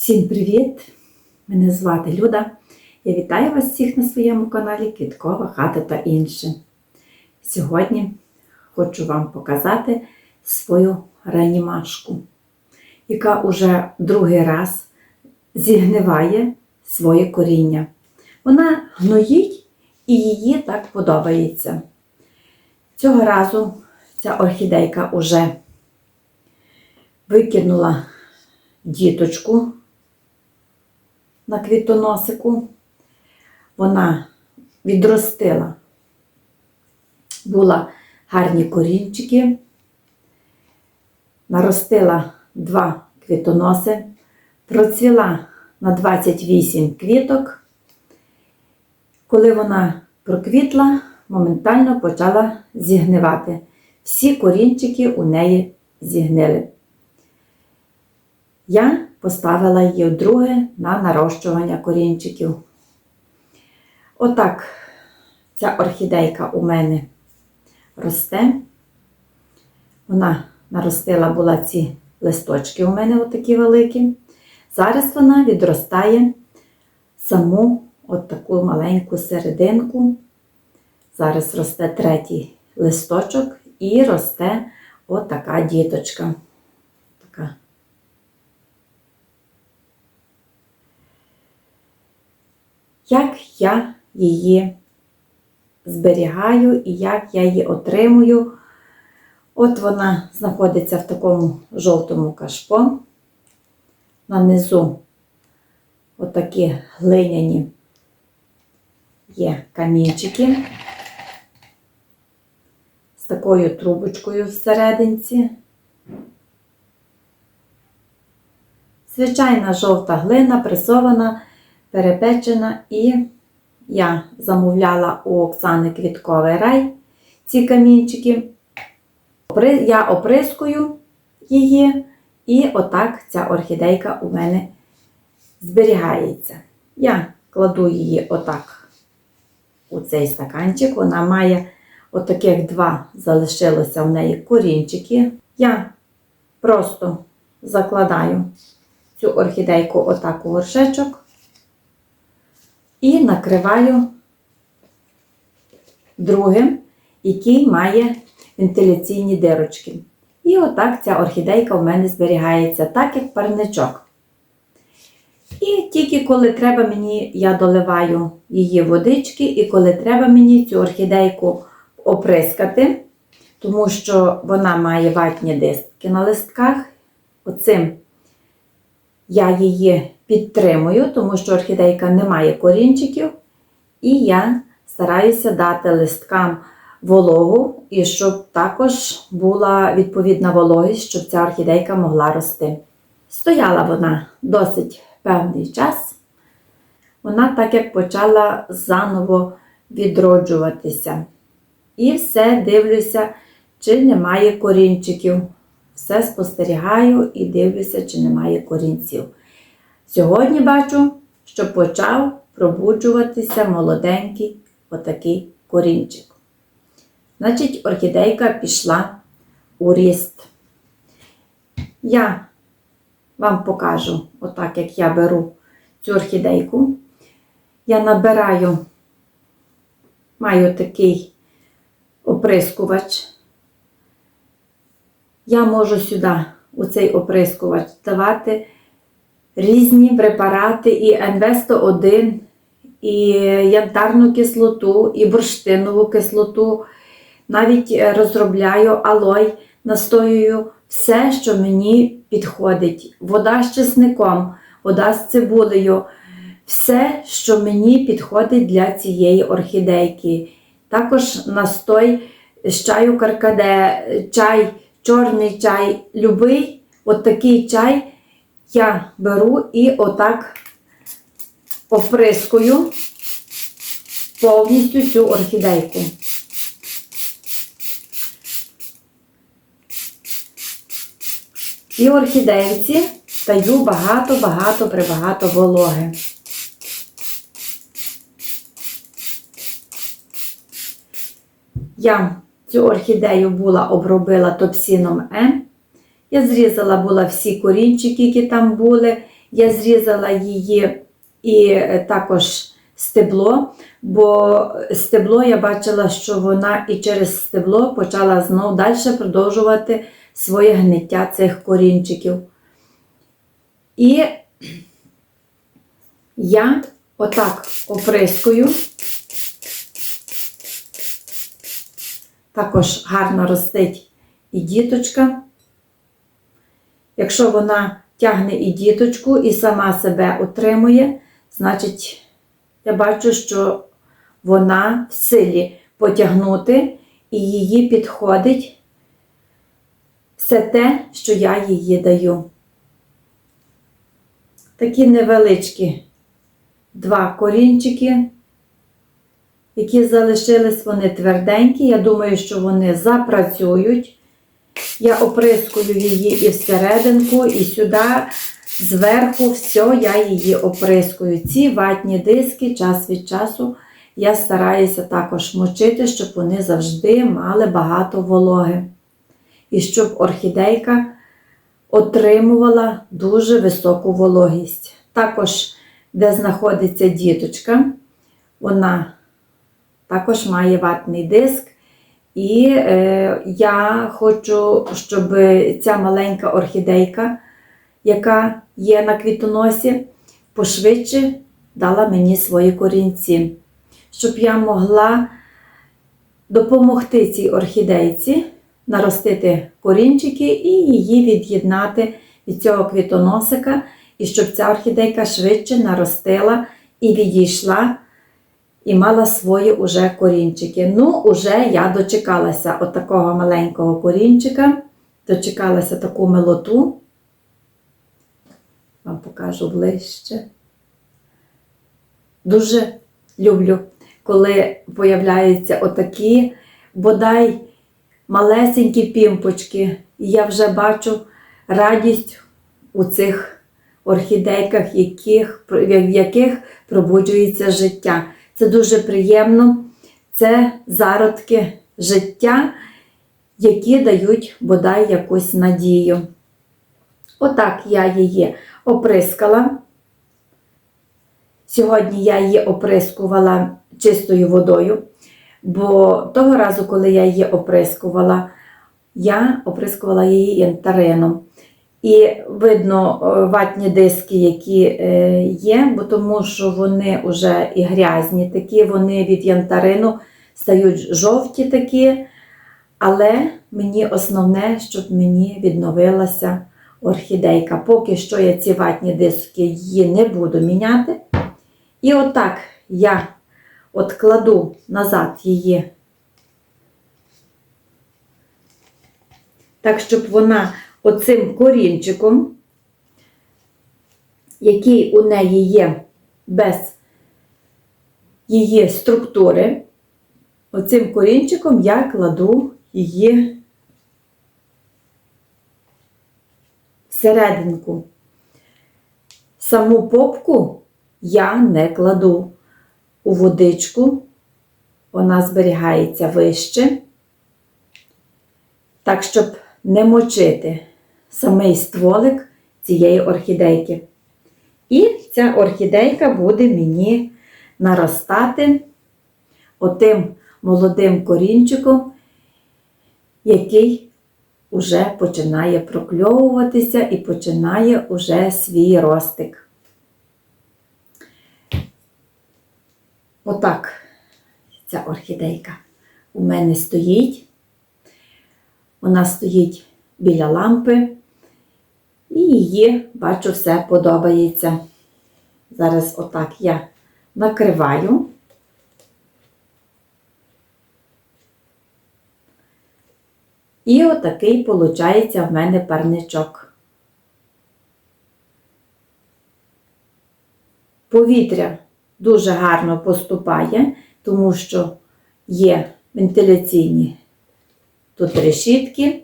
Всім привіт! Мене звати Люда. Я вітаю вас всіх на своєму каналі Квіткова хата та інше. Сьогодні хочу вам показати свою реанімашку, яка уже другий раз зігниває своє коріння. Вона гноїть і її так подобається. Цього разу ця орхідейка уже викинула діточку на квітоносику. Вона відростила, була гарні корінчики, наростила два квітоноси, процвіла на 28 квіток. Коли вона проквітла, моментально почала зігнивати. Всі корінчики у неї зігнили. Я поставила її вдруге на нарощування корінчиків. Отак ця орхідейка у мене росте. Вона наростила була ці листочки у мене отакі великі. Зараз вона відростає саму от таку маленьку серединку. Зараз росте третій листочок і росте отака діточка. Така. Як я її зберігаю і як я її отримую. От вона знаходиться в такому жовтому кашпо. На низу отакі глиняні є камінчики з такою трубочкою всерединці. Звичайна жовта глина пресована, перепечена, і я замовляла у Оксани Квітковий рай ці камінчики. Я оприскую її, і отак ця орхідейка у мене зберігається. Я кладу її отак у цей стаканчик. Вона має отаких два залишилося в неї корінчики. Я просто закладаю цю орхідейку отак у горшечок і накриваю другим, який має вентиляційні дирочки. І отак ця орхідейка в мене зберігається, так як парничок. І тільки коли треба мені, я доливаю її водички, і коли треба мені цю орхідейку оприскати, тому що вона має ватні дистки на листках. Оцим я її підтримую, тому що орхідейка не має корінчиків, і я стараюся дати листкам вологу, і щоб також була відповідна вологість, щоб ця орхідейка могла рости. Стояла вона досить певний час. Вона так як почала заново відроджуватися. І все дивлюся, чи немає корінчиків. Все спостерігаю і дивлюся, чи немає корінців. Сьогодні бачу, що почав пробуджуватися молоденький отакий корінчик. Значить, орхідейка пішла у ріст. Я вам покажу, отак як я беру цю орхідейку. Я набираю, маю такий оприскувач. Я можу сюди, у цей оприскувач, давати різні препарати і НВ-101, і янтарну кислоту, і бурштинову кислоту. Навіть е, розробляю алой, настоюю все, що мені підходить. Вода з чесником, вода з цибулею, все, що мені підходить для цієї орхідейки. Також настой з чаю каркаде, чай, чорний чай, любий, от такий чай я беру і отак оприскую повністю цю орхідейку. І орхідейці даю багато-багато прибагато вологи. Я цю орхідею була обробила топсіном М. Я зрізала була всі корінчики, які там були, Я зрізала її і е, також стебло, бо стебло я бачила, що вона і через стебло почала знов далі продовжувати своє гниття цих корінчиків. І я отак оприскую. Також гарно ростить і діточка. Якщо вона тягне і діточку, і сама себе утримує, значить, я бачу, що вона в силі потягнути і її підходить все те, що я її даю. Такі невеличкі два корінчики, які залишились, вони тверденькі. Я думаю, що вони запрацюють. Я оприскую її і всерединку, і сюди, зверху, все, я її оприскую. Ці ватні диски час від часу я стараюся також мочити, щоб вони завжди мали багато вологи. І щоб орхідейка отримувала дуже високу вологість. Також, де знаходиться діточка, вона також має ватний диск. І е, я хочу, щоб ця маленька орхідейка, яка є на квітоносі, пошвидше дала мені свої корінці, щоб я могла допомогти цій орхідейці наростити корінчики і її від'єднати від цього квітоносика, і щоб ця орхідейка швидше наростила і відійшла і мала свої уже корінчики. Ну, уже я дочекалася от такого маленького корінчика, дочекалася таку милоту. Вам покажу ближче. Дуже люблю, коли появляються отакі, бодай малесенькі пімпочки. І я вже бачу радість у цих орхідейках, яких, в яких пробуджується життя. Це дуже приємно. Це зародки життя, які дають бодай якусь надію. Отак я її оприскала. Сьогодні я її оприскувала чистою водою, бо того разу, коли я її оприскувала, я оприскувала її янтарином. І видно е, ватні диски, які е, є, бо тому що вони вже і грязні такі, вони від янтарину стають жовті такі. Але мені основне, щоб мені відновилася орхідейка. Поки що я ці ватні диски її не буду міняти. І отак я от кладу назад її, так, щоб вона оцим корінчиком, який у неї є без її структури, оцим корінчиком я кладу її всерединку. Саму попку я не кладу у водичку, вона зберігається вище, так, щоб не мочити самий стволик цієї орхідейки. І ця орхідейка буде мені наростати отим молодим корінчиком, який уже починає прокльовуватися і починає уже свій ростик. Отак ця орхідейка у мене стоїть. Вона стоїть біля лампи, і її, бачу, все подобається. Зараз отак я накриваю. І отакий виходить в мене парничок. Повітря дуже гарно поступає, тому що є вентиляційні тут решітки.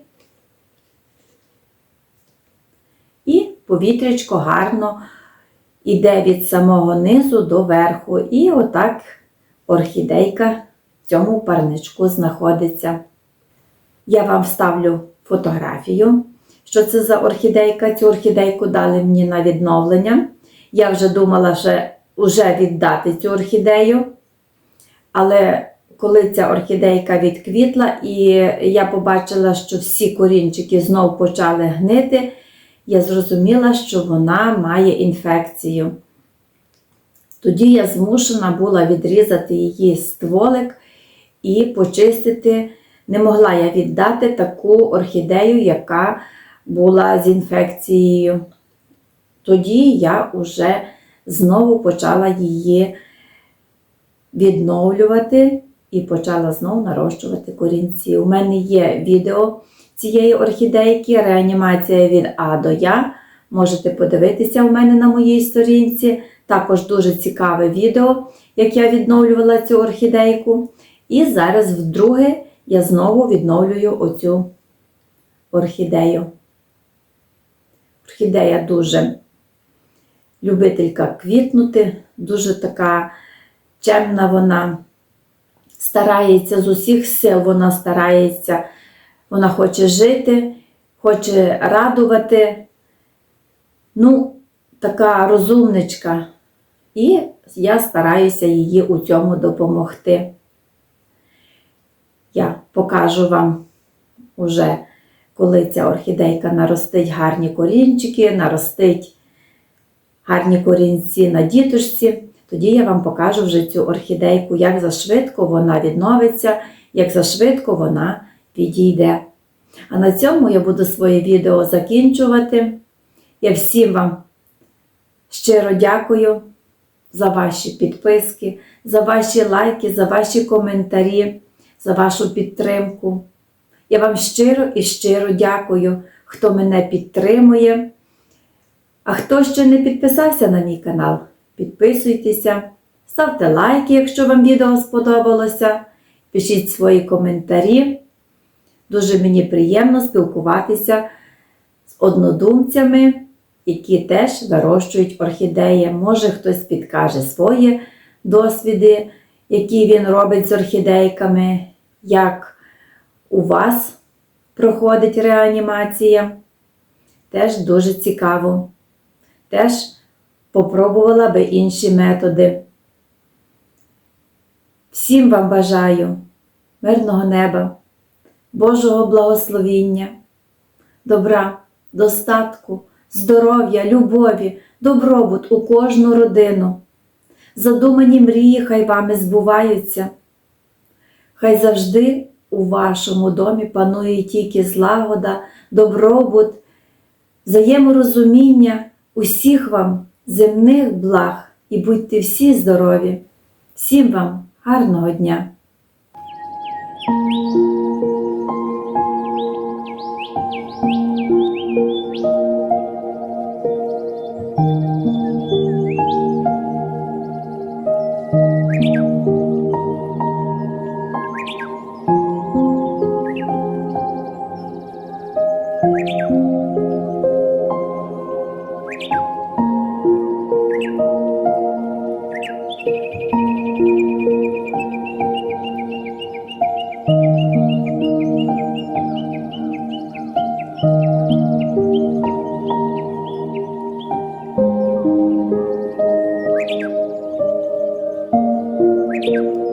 І повітрячко гарно йде від самого низу до верху. І отак орхідейка в цьому парничку знаходиться. Я вам вставлю фотографію, що це за орхідейка. Цю орхідейку дали мені на відновлення. Я вже думала, що вже віддати цю орхідею. Але коли ця орхідейка відквітла, і я побачила, що всі корінчики знов почали гнити, я зрозуміла, що вона має інфекцію. Тоді я змушена була відрізати її стволик і почистити. Не могла я віддати таку орхідею, яка була з інфекцією. Тоді я вже знову почала її відновлювати і почала знову нарощувати корінці. У мене є відео цієї орхідейки, реанімація від А до Я. Можете подивитися у мене на моїй сторінці. Також дуже цікаве відео, як я відновлювала цю орхідейку. І зараз вдруге я знову відновлюю оцю орхідею. Орхідея дуже любителька квітнути, дуже така чемна вона старається з усіх сил, вона старається, вона хоче жити, хоче радувати. Ну, така розумничка. І я стараюся її у цьому допомогти. Я покажу вам уже, коли ця орхідейка наростить гарні корінчики, наростить гарні корінці на діточці, тоді я вам покажу вже цю орхідейку, як зашвидко вона відновиться, як зашвидко вона підійде. А на цьому я буду своє відео закінчувати. Я всім вам щиро дякую за ваші підписки, за ваші лайки, за ваші коментарі, за вашу підтримку. Я вам щиро і щиро дякую, хто мене підтримує. А хто ще не підписався на мій канал, підписуйтеся, ставте лайки, якщо вам відео сподобалося, пишіть свої коментарі. Дуже мені приємно спілкуватися з однодумцями, які теж вирощують орхідеї. Може, хтось підкаже свої досвіди, які він робить з орхідейками, як у вас проходить реанімація. Теж дуже цікаво. Теж попробувала би інші методи. Всім вам бажаю мирного неба, Божого благословіння, добра, достатку, здоров'я, любові, добробут у кожну родину. Задумані мрії хай вами збуваються. Хай завжди у вашому домі панує тільки злагода, добробут, взаєморозуміння усіх вам земних благ і будьте всі здорові. Всім вам гарного дня! You.